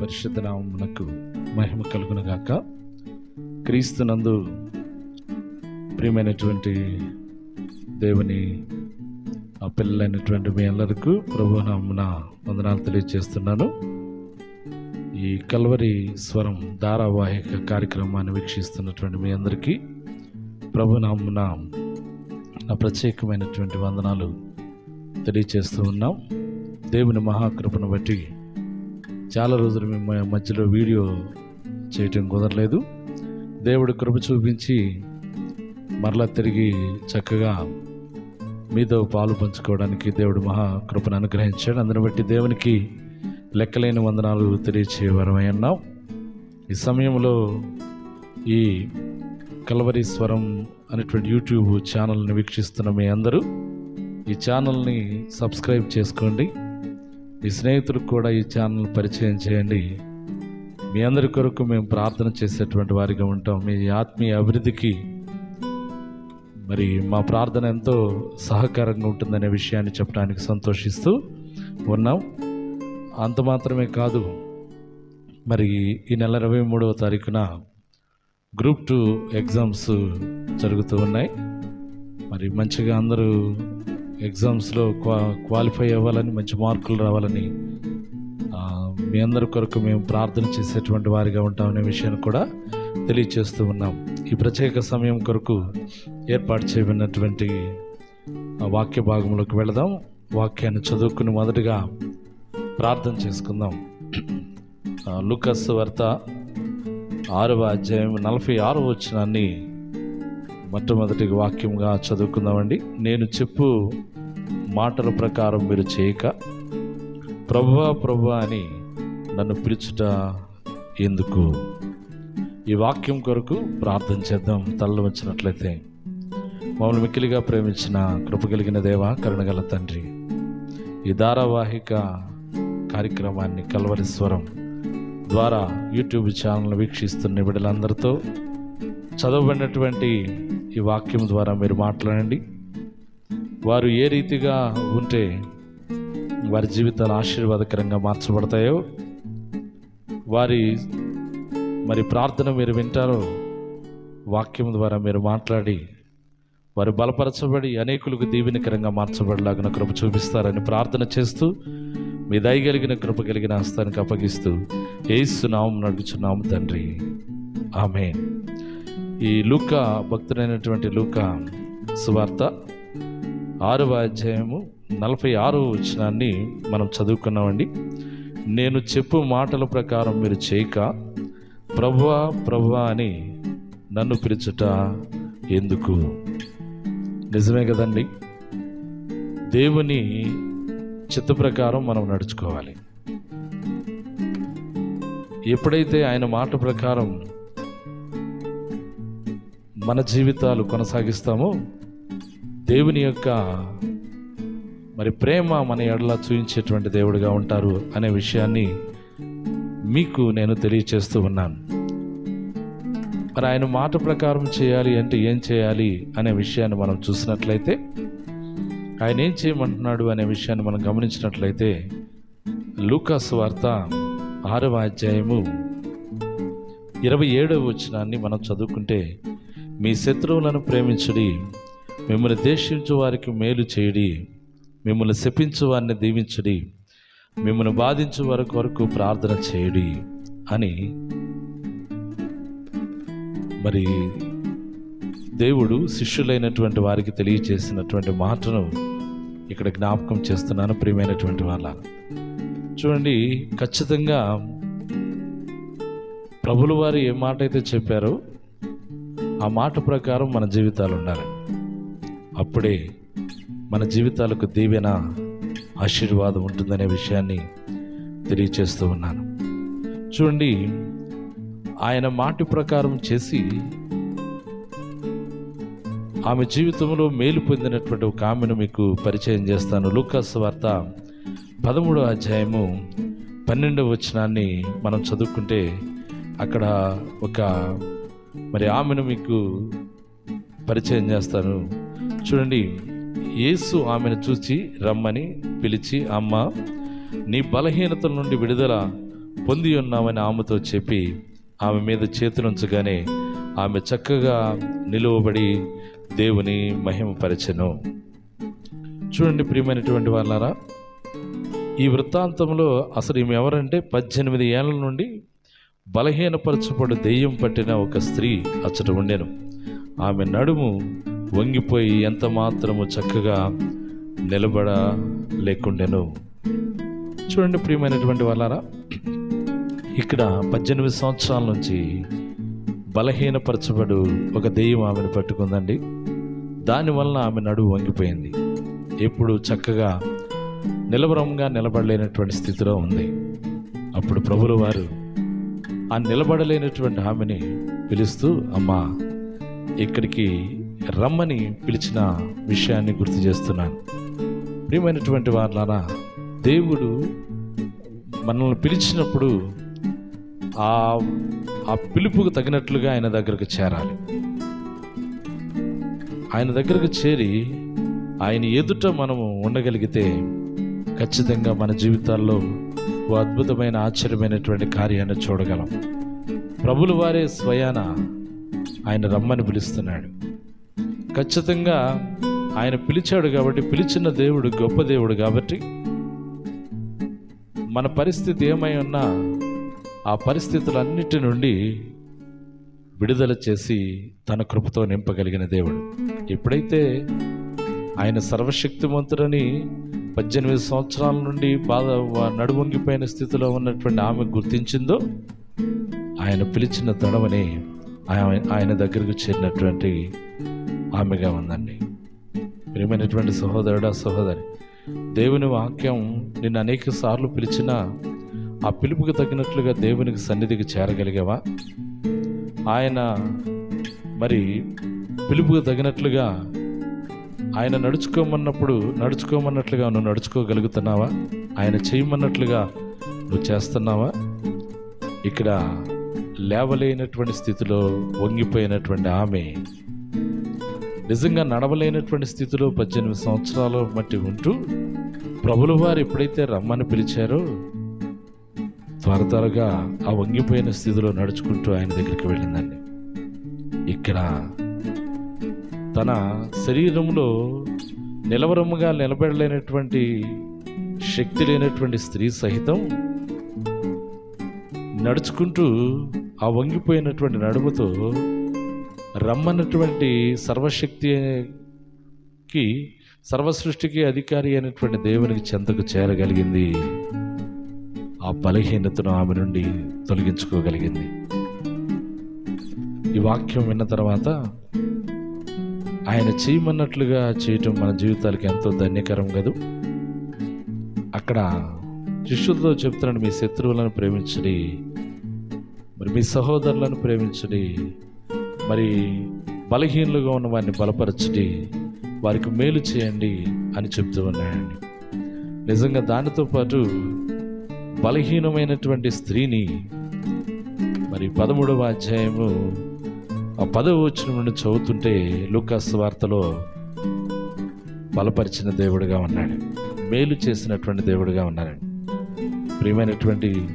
పరిశుద్ధ నామమునకు మహిమ కలుగును గాక క్రీస్తునందు ప్రియమైనటువంటి దేవుని ఆ పిల్లలైనటువంటి మీ అందరికీ ప్రభు నామున వందనాలు తెలియజేస్తున్నాను. ఈ కల్వరి స్వరం ధారావాహిక కార్యక్రమాన్ని వీక్షిస్తున్నటువంటి మీ అందరికీ ప్రభు నామున నా ప్రత్యేకమైనటువంటి వందనాలు తెలియజేస్తూ ఉన్నాం. దేవుని మహాకృపను బట్టి చాలా రోజులు మేము మధ్యలో వీడియో చేయటం కుదరలేదు. దేవుడు కృప చూపించి మరలా తిరిగి చక్కగా మీతో పాలు పంచుకోవడానికి దేవుడు మహా కృపను అనుగ్రహించాడు. అందుని బట్టి దేవునికి లెక్కలేని వందనాలు తెలియచేవారమై ఉన్నాం. ఈ సమయంలో ఈ కలవరి స్వరం అనేటువంటి యూట్యూబ్ ఛానల్ని వీక్షిస్తున్న మీ అందరూ ఈ ఛానల్ని సబ్స్క్రైబ్ చేసుకోండి. మీ స్నేహితులకు కూడా ఈ ఛానల్ పరిచయం చేయండి. మీ అందరి కొరకు మేము ప్రార్థన చేసేటువంటి వారిగా ఉంటాం. మీ ఆత్మీయ అభివృద్ధికి మరి మా ప్రార్థన ఎంతో సహకారంగా ఉంటుందనే విషయాన్ని చెప్పడానికి సంతోషిస్తూ ఉన్నాం. అంత మాత్రమే కాదు మరి ఈ నెల ఇరవై మూడవ తారీఖున గ్రూప్ టూ ఎగ్జామ్స్ జరుగుతూ ఉన్నాయి. మరి మంచిగా అందరూ ఎగ్జామ్స్లో క్వా క్వాలిఫై అవ్వాలని మంచి మార్కులు రావాలని మీ అందరి కొరకు మేము ప్రార్థన చేసేటువంటి వారిగా ఉంటామనే విషయాన్ని కూడా తెలియచేస్తూ ఉన్నాం. ఈ ప్రత్యేక సమయం కొరకు ఏర్పాటు చేయబడినటువంటి వాక్య భాగంలోకి వెళదాం. వాక్యాన్ని చదువుకుని మొదటగా ప్రార్థన చేసుకుందాం. లుకస్ వర్త వార్త ఆరవ అధ్యాయం నలభై ఆరవ వచ్చినాన్ని మొట్టమొదటి వాక్యంగా చదువుకుందామండి. నేను చెప్పు మాటల ప్రకారం మీరు చేయక ప్రభువా ప్రభువా అని నన్ను పిలుచుట ఎందుకు? ఈ వాక్యం కొరకు ప్రార్థన చేద్దాం. తల్లు వచ్చినట్లయితే మమ్మల్ని మిక్కిలిగా ప్రేమించిన కృప కలిగిన దేవ కరుణగల తండ్రి ఈ ధారావాహిక కార్యక్రమాన్ని కల్వరిస్వరం ద్వారా యూట్యూబ్ ఛానల్ వీక్షిస్తున్న బిడ్డలందరితో చదవబడినటువంటి ఈ వాక్యం ద్వారా మీరు మాట్లాడండి. వారు ఏ రీతిగా ఉంటే వారి జీవితాలు ఆశీర్వాదకరంగా మార్చబడతాయో వారి మరి ప్రార్థన మీరు వింటారో వాక్యం ద్వారా మీరు మాట్లాడి వారు బలపరచబడి అనేకులకు దీవెనకరంగా మార్చబడలాగిన కృప చూపిస్తారని ప్రార్థన చేస్తూ మీ దయగలిగిన కృప కలిగిన హస్తానికి అప్పగిస్తూ ఏసునామం నడుచున్నాము తండ్రి. ఆమె ఈ లూక భక్తుడైనటువంటి లూక సువార్త ఆరవ అధ్యాయము నలభై ఆరవ వచనాన్ని మనం చదువుకున్నామండి. నేను చెప్పు మాటల ప్రకారం మీరు చేయక ప్రభువా ప్రభువా అని నన్ను పిలుచుట ఎందుకు? నిజమే కదండి. దేవుని చిత్త ప్రకారం మనం నడుచుకోవాలి. ఎప్పుడైతే ఆయన మాట ప్రకారం మన జీవితాలు కొనసాగిస్తామో దేవుని యొక్క మరి ప్రేమ మన ఎడల చూపించేటువంటి దేవుడిగా ఉంటారు అనే విషయాన్ని మీకు నేను తెలియచేస్తూ ఉన్నాను. మరి ఆయన మాట ప్రకారం చేయాలి అంటే ఏం చేయాలి అనే విషయాన్ని మనం చూసినట్లయితే ఆయన ఏం చేయమంటున్నాడు అనే విషయాన్ని మనం గమనించినట్లయితే లూకాస్ వార్త ఆరవ అధ్యాయము ఇరవై ఏడవ వచనాన్ని మనం చదువుకుంటే మీ శత్రువులను ప్రేమించుడి మిమ్మల్ని దేశించు వారికి మేలు చేయడి మిమ్మల్ని శపించు వారిని దీవించడి మిమ్మల్ని బాధించు వారి కొరకు ప్రార్థన చేయడి అని మరి దేవుడు శిష్యులైనటువంటి వారికి తెలియచేసినటువంటి మాటను ఇక్కడ జ్ఞాపకం చేస్తున్నాను ప్రియమైనటువంటి వాళ్ళ. చూడండి ఖచ్చితంగా ప్రభులు వారు ఏ మాట అయితే చెప్పారో ఆ మాట ప్రకారం మన జీవితాలు ఉండాలి. అప్పుడే మన జీవితాలకు దీవెన ఆశీర్వాదం ఉంటుందనే విషయాన్ని తెలియచేస్తూ ఉన్నాను. చూడండి ఆయన మాట ప్రకారం చేసి ఆమె జీవితంలో మేలు పొందినటువంటి ఒక ఆమెను మీకు పరిచయం చేస్తాను. లూకాస్ వార్త పదమూడో అధ్యాయము పన్నెండవ వచనాన్ని మనం చదువుకుంటే అక్కడ ఒక మరి ఆమెను మీకు పరిచయం చేస్తాను. చూడండి యేసు ఆమెను చూచి రమ్మని పిలిచి అమ్మ నీ బలహీనతల నుండి విడుదల పొంది ఉన్నామని ఆమెతో చెప్పి ఆమె మీద చేతులుంచగానే ఆమె చక్కగా నిలువబడి దేవుని మహిమపరచను. చూడండి ప్రియమైనటువంటి వాళ్ళారా ఈ వృత్తాంతంలో అసలు ఈమె ఎవరంటే పద్దెనిమిది ఏళ్ళ నుండి బలహీనపరచబడు దెయ్యం పట్టిన ఒక స్త్రీ అచ్చట ఉండెను. ఆమె నడుము వంగిపోయి ఎంత మాత్రము చక్కగా నిలబడ లేకుండెను చూడండి ప్రియమైనటువంటి వాళ్ళారా ఇక్కడ పద్దెనిమిది సంవత్సరాల నుంచి బలహీనపరచబడు ఒక దెయ్యం ఆమెను పట్టుకుందండి. దానివల్ల ఆమె నడువు వంగిపోయింది. ఎప్పుడు చక్కగా నిలబరంగా నిలబడలేనటువంటి స్థితిలో ఉంది. అప్పుడు ప్రభుల వారు ఆ నిలబడలేనటువంటి ఆమెని పిలుస్తూ అమ్మా ఇక్కడికి రమ్మని పిలిచిన విషయాన్ని గుర్తు చేస్తున్నాను. ప్రియమైనటువంటి వాళ్ళారా దేవుడు మనల్ని పిలిచినప్పుడు ఆ ఆ పిలుపుకు తగినట్లుగా ఆయన దగ్గరకు చేరాలి. ఆయన దగ్గరకు చేరి ఆయన ఎదుట మనము ఉండగలిగితే ఖచ్చితంగా మన జీవితాల్లో ఓ అద్భుతమైన ఆశ్చర్యమైనటువంటి కార్యాన్ని చూడగలం. ప్రభులు వారే స్వయాన ఆయన రమ్మని పిలుస్తున్నాడు. ఖచ్చితంగా ఆయన పిలిచాడు కాబట్టి పిలిచిన దేవుడు గొప్ప దేవుడు కాబట్టి మన పరిస్థితి ఏమై ఉన్నా ఆ పరిస్థితులన్నిటి నుండి విడుదల చేసి తన కృపతో నింపగలిగిన దేవుడు. ఎప్పుడైతే ఆయన సర్వశక్తివంతుడని పద్దెనిమిది సంవత్సరాల నుండి బాధ నడువొంగిపోయిన స్థితిలో ఉన్నటువంటి ఆమె గుర్తించిందో ఆయన పిలిచిన తడవని ఆయన ఆయన దగ్గరకు చేరినటువంటి ఆమెగా ఉందండి. ప్రియమైనటువంటి సహోదరుడా సహోదరి దేవుని వాక్యం నిన్ను అనేక సార్లు పిలిచినా ఆ పిలుపుకి తగినట్లుగా దేవునికి సన్నిధికి చేరగలిగావా? ఆయన మరి పిలుపుకి తగినట్లుగా ఆయన నడుచుకోమన్నప్పుడు నడుచుకోమన్నట్లుగా నువ్వు నడుచుకోగలుగుతున్నావా? ఆయన చేయమన్నట్లుగా నువ్వు చేస్తున్నావా? ఇక్కడ లేవలేనటువంటి స్థితిలో వంగిపోయినటువంటి ఆమె నిజంగా నడవలేనటువంటి స్థితిలో పద్దెనిమిది సంవత్సరాలు మట్టి ఉంటూ ప్రభులు వారు ఎప్పుడైతే రమ్మని పిలిచారో త్వర త్వరగా ఆ వంగిపోయిన స్థితిలో నడుచుకుంటూ ఆయన దగ్గరికి వెళ్ళిందండి. ఇక్కడ తన శరీరంలో నిలవరముగా నిలబడలేనటువంటి శక్తి లేనటువంటి స్త్రీ సహితం నడుచుకుంటూ ఆ వంగిపోయినటువంటి నడుముతో రమ్మన్నటువంటి సర్వశక్తికి సర్వసృష్టికి అధికారి అయినటువంటి దేవునికి చెంతకు చేరగలిగింది. ఆ బలహీనతను ఆమె నుండి తొలగించుకోగలిగింది. ఈ వాక్యం విన్న తర్వాత ఆయన చేయమన్నట్లుగా చేయటం మన జీవితాలకి ఎంతో ధన్యకరం కదూ. అక్కడ శిష్యులతో చెప్తున్నాడు మీ శత్రువులను ప్రేమించడి. మరి మీ సహోదరులను ప్రేమించడి. మరి బలహీనులుగా ఉన్న వారిని బలపరచండి. వారికి మేలు చేయండి అని చెప్తూ ఉన్నాడండి నిజంగా దానితో పాటు బలహీనమైనటువంటి స్త్రీని మరి పదమూడవ అధ్యాయము ఆ పదవ వచ్చిన నుండి చదువుతుంటే లూకాస్ వార్తలో బలపరిచిన దేవుడిగా ఉన్నాడు. మేలు చేసినటువంటి దేవుడిగా ఉన్నాడు ప్రియమైనటువంటి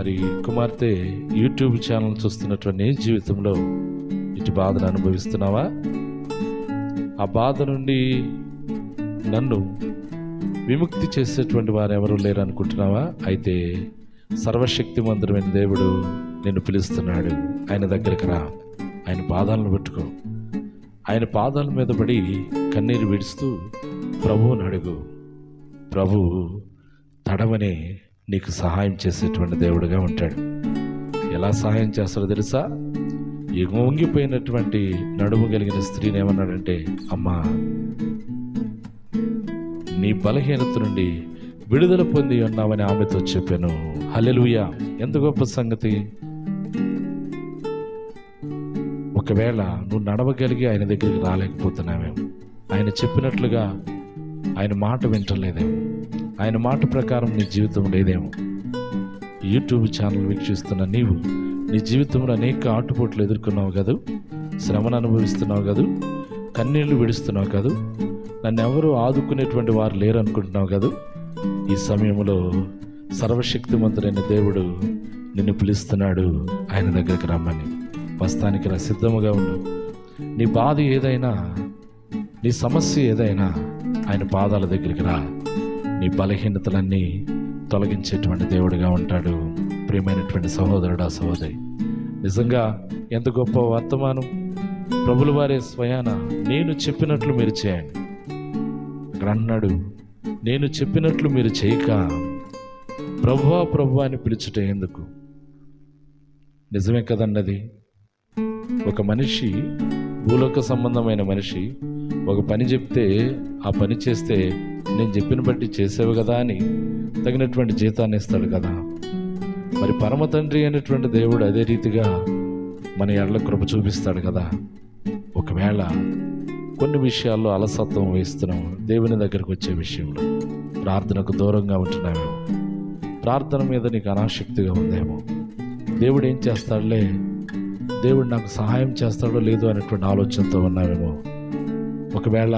మరి కుమార్తె యూట్యూబ్ ఛానల్ చూస్తున్నటువంటి జీవితంలో ఇటు బాధను అనుభవిస్తున్నావా? ఆ బాధ నుండి నన్ను విముక్తి చేసేటువంటి వారు ఎవరు లేరు అనుకుంటున్నావా అయితే సర్వశక్తి మందిరమైన దేవుడు నిన్ను పిలుస్తున్నాడు. ఆయన దగ్గరికి రా. ఆయన పాదాలను పెట్టుకో. ఆయన పాదాల మీద పడి కన్నీరు విడుస్తూ ప్రభువుని అడుగు. ప్రభు తడవనే నీకు సహాయం చేసేటువంటి దేవుడుగా ఉంటాడు. ఎలా సహాయం చేస్తాడో తెలుసా? ఈ నడుము కలిగిన స్త్రీని ఏమన్నాడంటే అమ్మా నీ బలహీనత నుండి విడుదల పొంది ఉన్నామని ఆమెతో చెప్పాను. హలెలుయ ఎంత గొప్ప సంగతి. ఒకవేళ నువ్వు నడవగలిగి ఆయన దగ్గరికి రాలేకపోతున్నావేమో. ఆయన చెప్పినట్లుగా ఆయన మాట వింటలేదేమో. ఆయన మాట ప్రకారం నీ జీవితం లేదేమో యూట్యూబ్ ఛానల్ వీక్షిస్తున్న నీవు నీ జీవితంలో అనేక ఆటుపోట్లు ఎదుర్కొన్నావు కదూ? శ్రమను అనుభవిస్తున్నావు కదూ? కన్నీళ్ళు విడుస్తున్నావు కదూ? నన్ను ఎవరు ఆదుకునేటువంటి వారు లేరు అనుకుంటున్నావు కదూ? ఈ సమయంలో సర్వశక్తిమంతుడైన దేవుడు నిన్ను పిలుస్తున్నాడు ఆయన దగ్గరికి రమ్మని. వస్తానికి రా సిద్ధముగా ఉండు. నీ బాధ ఏదైనా నీ సమస్య ఏదైనా ఆయన పాదాల దగ్గరికి రా. నీ బలహీనతలన్నీ తొలగించేటువంటి దేవుడిగా ఉంటాడు. ప్రియమైనటువంటి సహోదరుడు ఆ సహోదరి. నిజంగా ఎంత గొప్ప వర్తమానం. ప్రభుల వారే స్వయాన నేను చెప్పినట్లు మీరు చేయండి. అక్కడ అన్నాడు నేను చెప్పినట్లు మీరు చేయక ప్రభువా ప్రభువా అని పిలుచుట ఎందుకు? నిజమే కదన్నది. ఒక మనిషి భూలోక సంబంధమైన మనిషి ఒక పని చెప్తే ఆ పని చేస్తే నేను చెప్పిన బట్టి చేసేవి కదా అని తగినటువంటి జీతాన్ని ఇస్తాడు కదా. మరి పరమ తండ్రి అయినటువంటి దేవుడు అదే రీతిగా మన ఎడల కృప చూపిస్తాడు కదా. ఒకవేళ కొన్ని విషయాల్లో అలసత్వం వహిస్తున్నాము దేవుని దగ్గరకు వచ్చే విషయంలో ప్రార్థనకు దూరంగా ఉంటున్నామేమో ప్రార్థన మీద నీకు అనాసక్తిగా ఉందేమో దేవుడు ఏం చేస్తాడులే? దేవుడు నాకు సహాయం చేస్తాడో లేదో అనేటువంటి ఆలోచనతో ఉన్నామేమో ఒకవేళ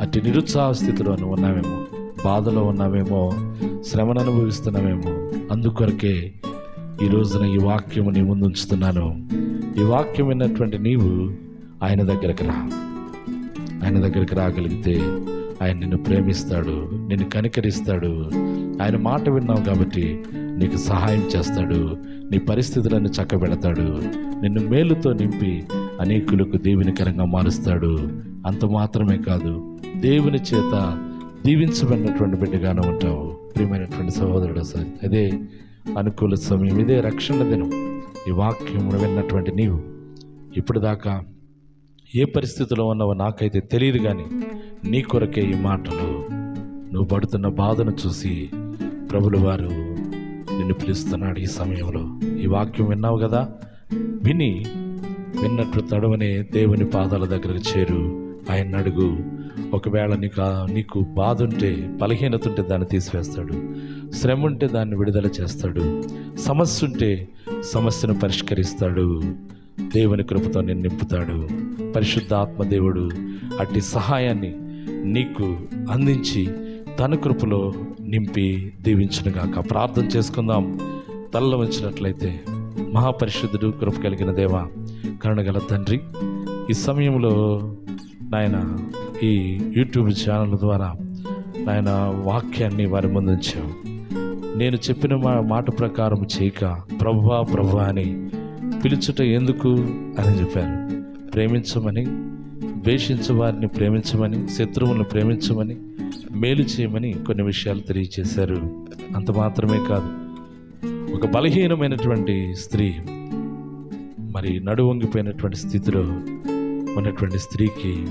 అట్టి నిరుత్సాహ స్థితిలో ఉన్నామేమో బాధలో ఉన్నామేమో శ్రమను అనుభవిస్తున్నామేమో అందుకొరకే ఈ రోజున ఈ వాక్యము నీ ముందు ఉంచుతున్నాను. ఈ వాక్యం విన్నటువంటి నీవు ఆయన దగ్గరికి రా. ఆయన దగ్గరికి రాగలిగితే ఆయన నిన్ను ప్రేమిస్తాడు నిన్ను కనికరిస్తాడు. ఆయన మాట విన్నావు కాబట్టి నీకు సహాయం చేస్తాడు నీ పరిస్థితులను చక్కబెడతాడు నిన్ను మేలుతో నింపి అనేకులకు దీవెనికరంగా మారుస్తాడు. అంత మాత్రమే కాదు దేవుని చేత దీవించబడినటువంటి బిడ్డగానే ఉంటావు. ప్రియమైనటువంటి సహోదరుడు సార్ అదే అనుకూల సమయం ఇదే రక్షణ దినం. ఈ వాక్యం విన్నటువంటి నీవు ఇప్పుడు దాకా ఏ పరిస్థితిలో ఉన్నావో నాకైతే తెలియదు కానీ నీ కొరకే ఈ మాటలు. నువ్వు పడుతున్న బాధను చూసి ప్రభులు వారు నిన్ను పిలుస్తున్నాడు ఈ సమయంలో. ఈ వాక్యం విన్నావు కదా? విని విన్నట్లు తడవనే దేవుని పాదాల దగ్గరకు చేరు. ఆయన అడుగు. ఒకవేళ నీకు నీకు బాధ ఉంటే బలహీనత ఉంటే దాన్ని తీసివేస్తాడు. శ్రమ ఉంటే దాన్ని విడుదల చేస్తాడు. సమస్య ఉంటే సమస్యను పరిష్కరిస్తాడు. దేవుని కృపతో నేను నింపుతాడు. పరిశుద్ధ ఆత్మదేవుడు అట్టి సహాయాన్ని నీకు అందించి తన కృపలో నింపి దీవించునుగాక ప్రార్థన చేసుకుందాం. తల్ల ఉంచినట్లయితే మహాపరిశుద్ధుడు కృప కలిగిన దేవ కరుణగల తండ్రి ఈ సమయంలో నాయన ఈ యూట్యూబ్ ఛానల్ ద్వారా నాయన వాక్యాన్ని వారి ముందు ఉంచావు. నేను చెప్పిన మా మాట ప్రకారం చేయక ప్రభా ప్రభువా అని పిలుచుట ఎందుకు అని చెప్పారు. ప్రేమించమని ద్వేషించు వారిని ప్రేమించమని శత్రువులను ప్రేమించమని మేలు చేయమని కొన్ని విషయాలు తెలియచేశారు. అంత మాత్రమే కాదు. ఒక బలహీనమైనటువంటి స్త్రీ మరి నడు వంగిపోయినటువంటి స్థితిలో ఉన్నటువంటి స్త్రీకి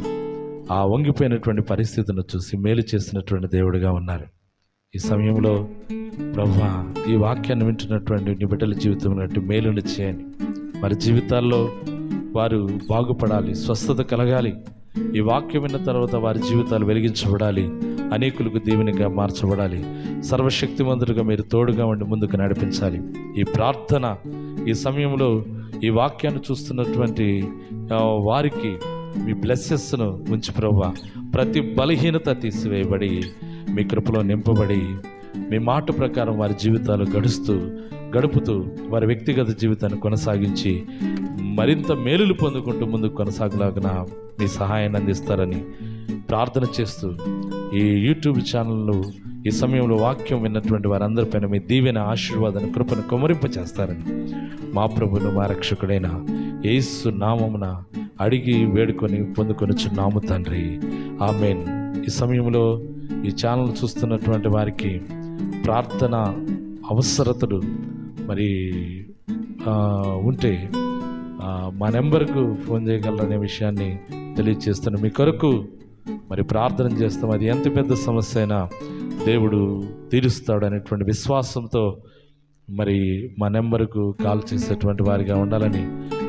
ఆ వంగిపోయినటువంటి పరిస్థితిని చూసి మేలు చేసినటువంటి దేవుడిగా ఉన్నారు. ఈ సమయంలో ప్రభా ఈ వాక్యాన్ని వింటున్నటువంటి నీ బిడ్డల జీవితం మేలుని చేయండి. వారి జీవితాల్లో వారు బాగుపడాలి స్వస్థత కలగాలి. ఈ వాక్యం విన్న తర్వాత వారి జీవితాలు వెలిగించబడాలి అనేకులకు దీవెనిగా మార్చబడాలి. సర్వశక్తివంతుడిగా మీరు తోడుగా ఉండి ముందుకు నడిపించాలి. ఈ ప్రార్థన ఈ సమయంలో ఈ వాక్యాన్ని చూస్తున్నటువంటి వారికి మీ బ్లెస్సెస్ను ఉంచి ప్రభా. ప్రతి బలహీనత తీసివేయబడి మీ కృపలో నింపబడి మీ మాట ప్రకారం వారి జీవితాలు గడుస్తూ గడుపుతూ వారి వ్యక్తిగత జీవితాన్ని కొనసాగించి మరింత మేలులు పొందుకుంటూ ముందుకు కొనసాగలాగిన మీ సహాయాన్ని అందిస్తారని ప్రార్థన చేస్తూ ఈ యూట్యూబ్ ఛానల్లో ఈ సమయంలో వాక్యం విన్నటువంటి వారందరిపైన మీ దీవెన ఆశీర్వాదాన్ని కృపను కుమరింప చేస్తారని మా ప్రభును మా రక్షకుడైన యేసు నామమున అడిగి వేడుకొని పొందుకొనిచున్నాము తండ్రి. ఆమెన్. ఈ సమయంలో ఈ ఛానల్ చూస్తున్నటువంటి వారికి ప్రార్థన అవసరతలు మరి ఉంటే మా నెంబర్కు ఫోన్ చేయగలరనే విషయాన్ని తెలియజేస్తున్నాను మీ కొరకు మరి ప్రార్థన చేస్తాం. అది ఎంత పెద్ద సమస్య అయినా దేవుడు తీరుస్తాడు అనేటువంటి విశ్వాసంతో మరి మా నెంబర్కు కాల్ చేసేటువంటి వారిగా ఉండాలని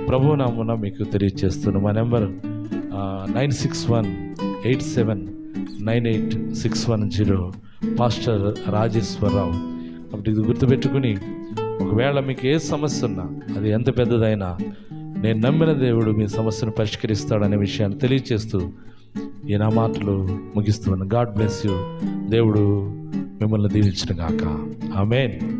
ప్రభు నామున మీకు తెలియజేస్తున్నాను మా number nine six one eight seven nine eight six one zero. Pastor Rajeswararao. కాబట్టి ఇది గుర్తుపెట్టుకుని ఒకవేళ మీకు ఏ సమస్య ఉన్నా అది ఎంత పెద్దదైనా నేను నమ్మిన దేవుడు మీ సమస్యను పరిష్కరిస్తాడనే విషయాన్ని తెలియచేస్తూ ఈ నా మాటలు ముగిస్తున్నాను గాడ్ బ్లెస్ యూ. దేవుడు మిమ్మల్ని దీవించిన గాక. ఆమెన్.